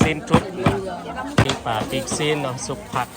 ซีนทุบปีกปลาปีกซีนเนาะสุกผัก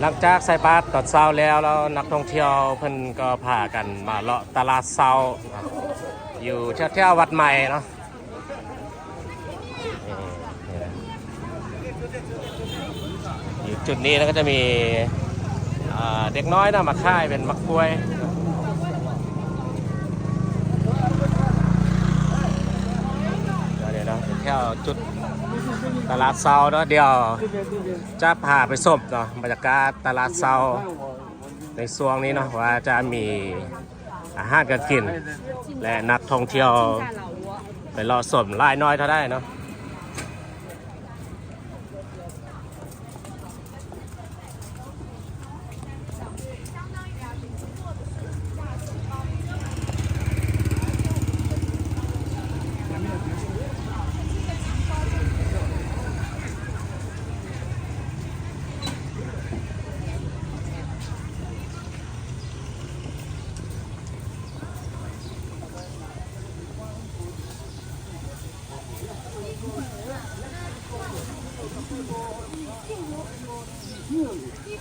หลังจากใส่บาตรตอนเช้าแล้วแล้วนักท่องเที่ยวเพิ่นก็พากันมาเลาะตลาดเช้า อยู่แถวๆวัดใหม่เนาะอยู่จุดนี้แล้วก็จะมีเด็กน้อยนะมาค่ายเป็นมักกล้วยเดี๋ยวนะเที่ยวจุด ตลาดเซาเนาะเดี๋ยวจะพาไปสมเนาะบรรยากาศตลาดเซาในช่วงนี้เนาะว่าจะมีอาหารการกิน และนักท่องเที่ยว ไปรอสมรายน้อยเท่าได้เนาะ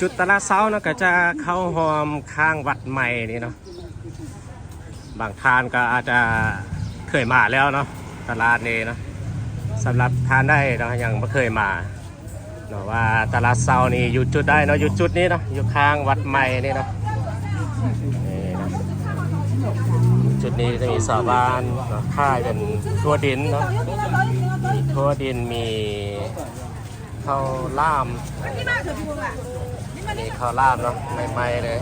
จุดตลาดเซาเนาะก็จะเข้าหอมข้างวัดใหม่นี่เนาะบางทานก็อาจจะเคยมาแล้วเนาะตลาดนี้เนาะสำหรับทานได้เนาะยังไม่เคยมาเนาะว่าตลาดเซานี่อยู่จุดได้เนาะอยู่จุดนี้เนาะอยู่ข้างวัดใหม่นี่เนาะนี่นะจุดนี้จะมีสาวบ้านเนาะค่ายเป็นทั่วดินเนาะมีทั่วดินมีข้าวล่าม นี่ข้าวราดเนาะใหม่ๆเลย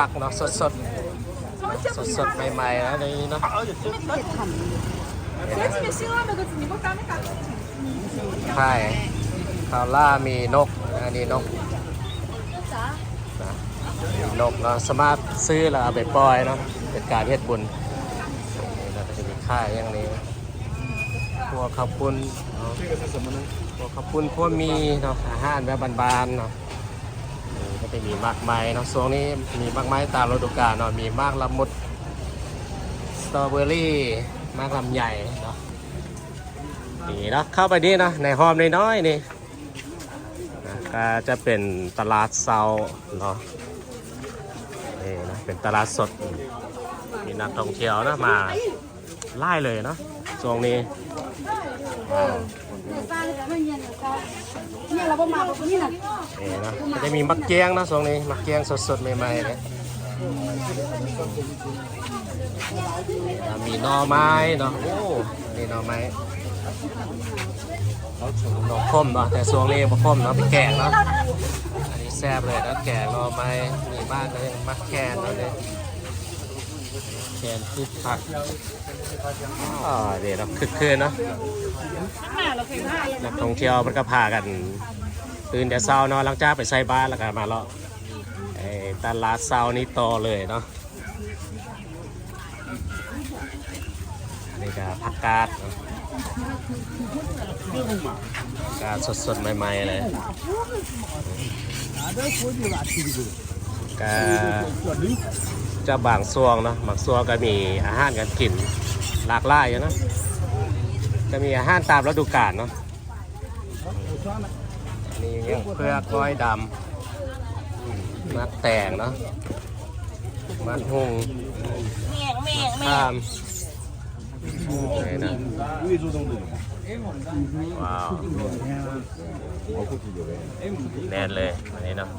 ผักเนาะสดๆสดๆใหม่ๆนะในนี้เนาะใช่ข้าวล่ามีนกอันนี้นกนะนกเนาะสามารถซื้อแล้วเอาไปปล่อยเนาะเป็นการเฮ็ดบุญแล้วก็จะมีค่าอย่างนี้ พวกข้าวปุ้นเนาะพวกข้าวปุ้นพวกมีเนาะอาหารแบบบานๆเนาะก็จะมีมากมายเนาะช่วงนี้มีมากมายตามฤดูกาลเนาะมีมากละมุดสตรอเบอรี่มากลำใหญ่เนาะนี่เนาะเข้าไปนี่เนาะในหอมน้อยๆนี่ก็จะเป็นตลาดเซาเนาะนี่นะเป็นตลาดสดมีนักท่องเที่ยวนะมาไล่เลยเนาะช่วงนี้ ว้าวนี่นะก็จะมีมักเกียงนะทรงนี้มักเกียงสดๆใหม่ๆเลยอ่ามีหน่อไม้เนาะโอ้นี่หน่อไม้หน่อข้มเนาะแต่ทรงนี้บ่ข้มเนาะไปแกงเนาะอันนี้แซ่บเลยนะแกงหน่อไม้มีบ้านก็ยังมักแคนเนาะเนี่ย แคนคือผักอ๋อเดี๋ยวเราคึกคืนเนาะนักท่องเที่ยวมันก็พากันตื่นแต่เช้าเนาะหลังจากไปใส่บ้านแล้วก็มาเลาะไอ้ตลาดเช้านี้ต่อเลยเนาะอันนี้ก็ผักกาดเนาะผักกาดสดๆใหม่ๆเลย ก็จะบางส่วงเนาะบางส่วงก็มีอาหารการกินหลากหลายอยู่เนาะจะมีอาหารตามฤดูกาลเนาะอันนี่ยังเพื่อกก้อยดำมัดแตงเนาะมัดหุง面面ข้ามนี่นะ ว้าวแน่นเลยอันนี้เนาะ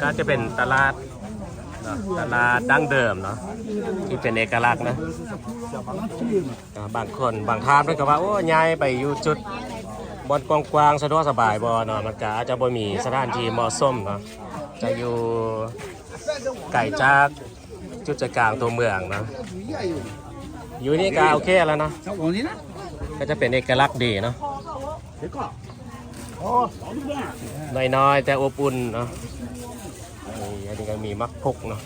ก็จะเป็นตลาดเนาะตลาดดั้งเดิมเนาะที่เป็นเอกลักษณ์นะอ่าบางคนบางทานเพิ่นก็ว่าโอ้ยายไปอยู่จุดบอนกว้างๆสะดวกสบายบ่เนาะมันก็อาจจะบ่มีสถานที่เหมาะสมเนาะจะอยู่ไก่จากจุดใจกลางตัวเมืองเนาะอยู่ นี่ก็โอเคแล้วเนาะก็จะเป็นเอกลักษณ์ดีเนาะน้อยๆ แต่อบอุ่นเนาะนี่อันนี้ก็มีมักพกเนาะ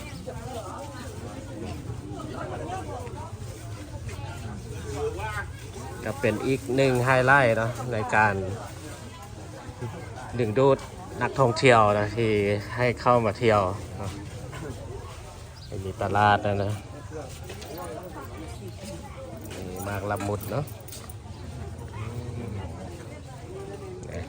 ก็เป็นอีกหนึ่งไฮไลท์เนาะในการดึงดูดนักท่องเที่ยวนะที่ให้เข้ามาเที่ยวเนาะมีตลาดนะนะนี่ มากละมุดเนาะอืมเนี่ย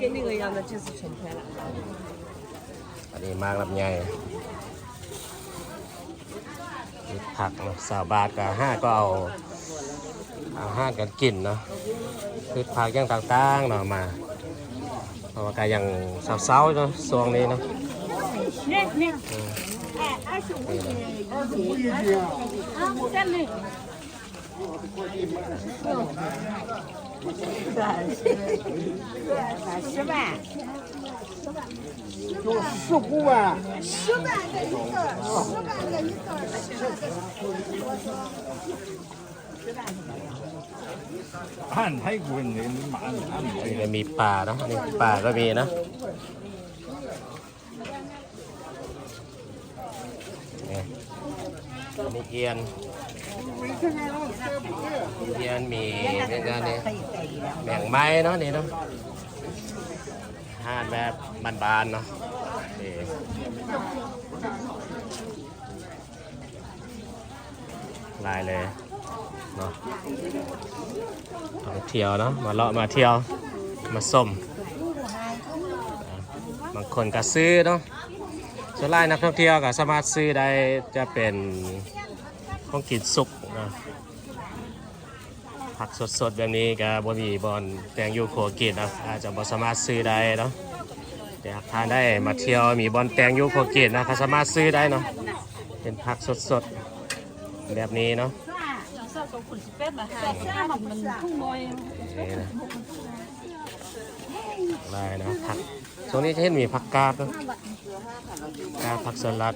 跟那个一样的就是春天了。 อันนี้มากลำไยมีผักเนาะสาวบาทกับห้าก็เอาเอาห้ากันกินเนาะคือผักอย่างต่างๆเนาะมา เพราะว่าก็ยังเศร้าๆเนาะช่วงนี้เนาะ 那那嗯哎，二十五对的一斤啊，在那。十万，就十五万，十万个一个，十万个一个。看泰国人的马按 นี่ก็มีป่าเนาะนี่ป่าก็มีนะ อันนี้เอียนเอียนมีเป็นการนี่แบ่งไม้เนาะนี่เนาะห้านแบบบานๆเนาะนี่ลายเลยเนาะท่องเที่ยวเนาะมาเลาะมาเที่ยวมาส้มบางคนก็ซื้อเนาะ ส่วนไล่นักท่องเที่ยวก็สามารถซื้อได้จะเป็นของกินสุกนะผักสดๆแบบนี้ก็บะหมี่บอนแตงยูโคกินนะอาจจะบ่สามารถซื้อได้เนาะอยากทานได้มาเที่ยวมีบอนแตงยูโคกินนะก็สามารถซื้อได้เนาะเป็นผักสดๆแบบนี้เนาะนี่นะผัก ตรงนี้จะเห็นมีผักกาดเนอะกาดผักสลัด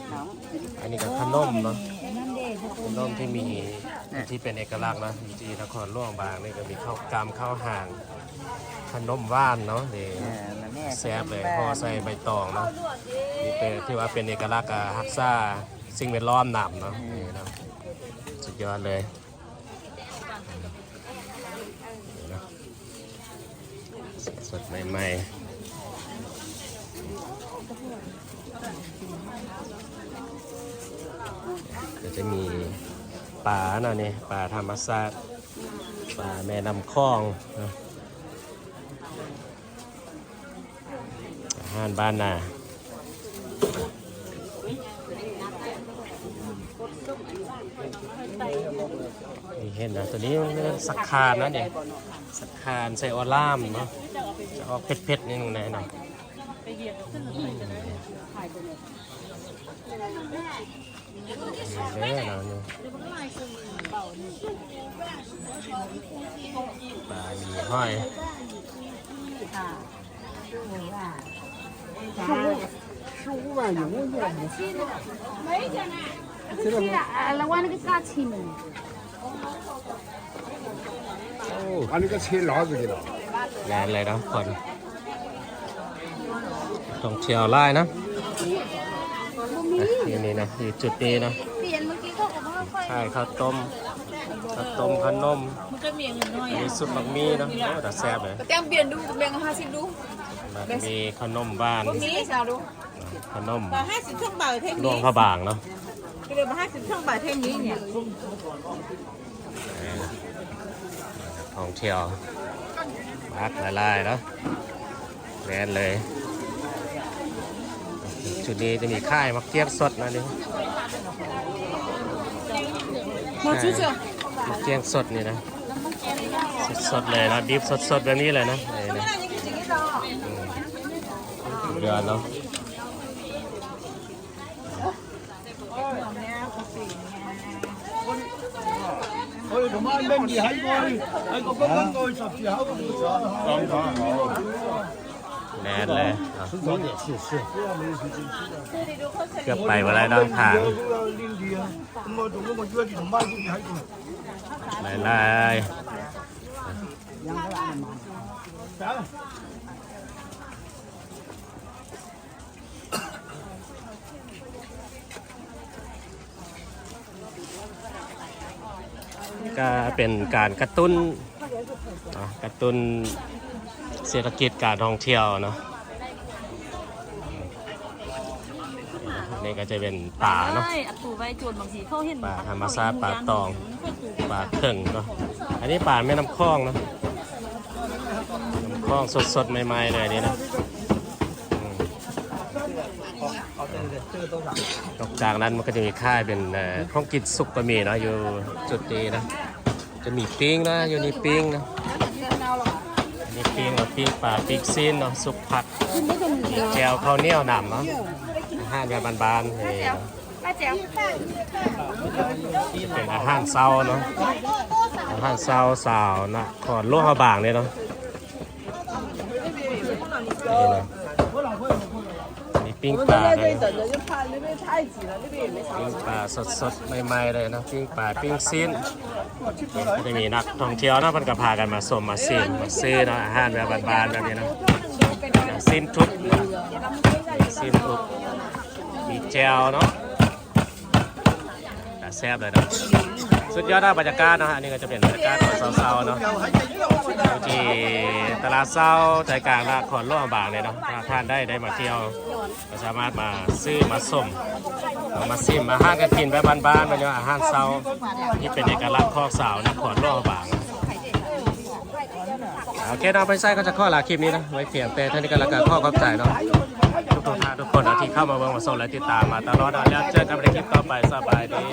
อันนี้ก็ขนมเนาะขนมที่มีที่เป็นเอกลักษณ์นะอยู่ที่นครหลวงบางนี่ก็มีข้าวกำข้าวห่าง ขนมว่านเนาะนี่แซ่บเลยห่อใส่ใบตองเนาะนี่เป็นที่ว่าเป็นเอกลักษณ์กับฮักซ่าสิ่งแวดล้อมหนำเนาะนี่เนาะสุดยอดเลยนี่เนาะสดๆใหม่ๆ ก็จะมีป่าน่ะนี่ป่าธรรมชาติป่าแม่น้ำคลองนะอาหารบ้านนานี่เห็นนะตัวนี้มันเป็นสักคานนะเนี่ยสักคานใส่ออล่ามเนาะจะออกเผ็ดๆนิดนึงน่อยหน่อย เด้อเราเนี่ยปลามีห้อย 十五万永远不没钱呢，这个啊，那我那个啥钱呢？ 把那个车拉出去了。 แรงเลยนะคน ท่องเที่ยวไล่นะที่นี่นะอยู่จุดนี้นะใช่ข้าวต้มข้าวต้มขนมมีสุดมักมีนะโอ้แต่แซ่บเลยแต้มเปลี่ยนดูแบ่งห้าสิบดูมีขนมบ้านขนมห้าสิบช่องบ่ายเท่งนี้รวงผ้าวบางเนาะก็เลยมห้าสิบช่องบ่ายเท่งนี้เนี่ยทองเที่ยวพักหลายๆแล้วแน่นเลย จุดนี้จะมีค่ายมักเทียบสดนะนี่มักเทียบสดนี่นะสดๆเลยนะดิฟสดๆแบบนี้เลยนะเดือนแล้วโอ้ยทำไมเป็นดีให้กูให้กูก็ต้องโดสับเสียเขาก็ไม่ชอบ แน่นเลยเนาะ 早点去是。 เกือบไปหมดแล้วเนาะทาง 领地啊，我我我觉得他妈厉害个。 หลายๆก็เป็นการกระตุ้นเนาะกระตุ้นเ ศรษฐกิจการท่องเที่ยวเนาะนี่ก็จะเป็นป่าเนาะใช่อัตตูไว้โจรบางทีเขาเห็นป่าธรรมชาติป่าตองป่าเข่งเนาะอันนี้ป่าแม่น้ำคลองเนาะน้ำคลองสดๆใหม่ๆเลยอันนี่นะอืมนอกจากนั้นมันก็จะมีค่ายเป็นเอ่อข้องกินสุกก็มีเนาะอยู่จุดนี้นะจะมีปิ้งนะอยู่นี่ปิ้งนะนี่ ปิ้งเนาะปิ้งป่าปิ้งซีนเนาะสุกผักแจวข้าวเหนียวหนำเนาะอาหารแบบบานๆนี่เนาะ辣椒。เป็นอาหารเช้าเนาะอาหารเช้าสาวนะขอนลวกเขาบางเลยเนาะนี่นะนี่ ปิ้งปลาเลยปิ้งปลาสดๆใหม่ๆเลยนะปิ้งปลาปิ้งซีนก็จะมีนักท่องเที่ยวเนาะมันก็พากันมาสมมาซีนมาซื้อเนาะอาหารแบบบานๆแบบนี้นะอย่างซีนทุบซีนทุบมีแจวเนาะ แซ่บเลยเนาะสุดยอดนะบรรยากาศนะฮะอันนี่ก็จะเป็นบรรยากาศตอนเช้าๆเนาะอยู่ที่ตลาดเช้าใจกลางนครหลวงบางเลยเนาะถ้าท่านได้ได้มาเที่ยวก็สามารถมาซื้อมาส้มมาซิมมาห้างกันกินแบบบ้านๆมันอยู่อาหารเช้าที่เป็นเอกลักษณ์ของสาวนครหลวงบางโอเคนะไปใส่ก็จะข้อลาคลิปนี้นะไว้เพียงแต่ท่านนี้ก็แล้วกันข้อขอบใจเนาะ ทุกคนทุกคนที่เข้ามาเบิ่งมาส่งและติดตามมาตลอดแล้วเจอกันในคลิปต่อไปสบายดี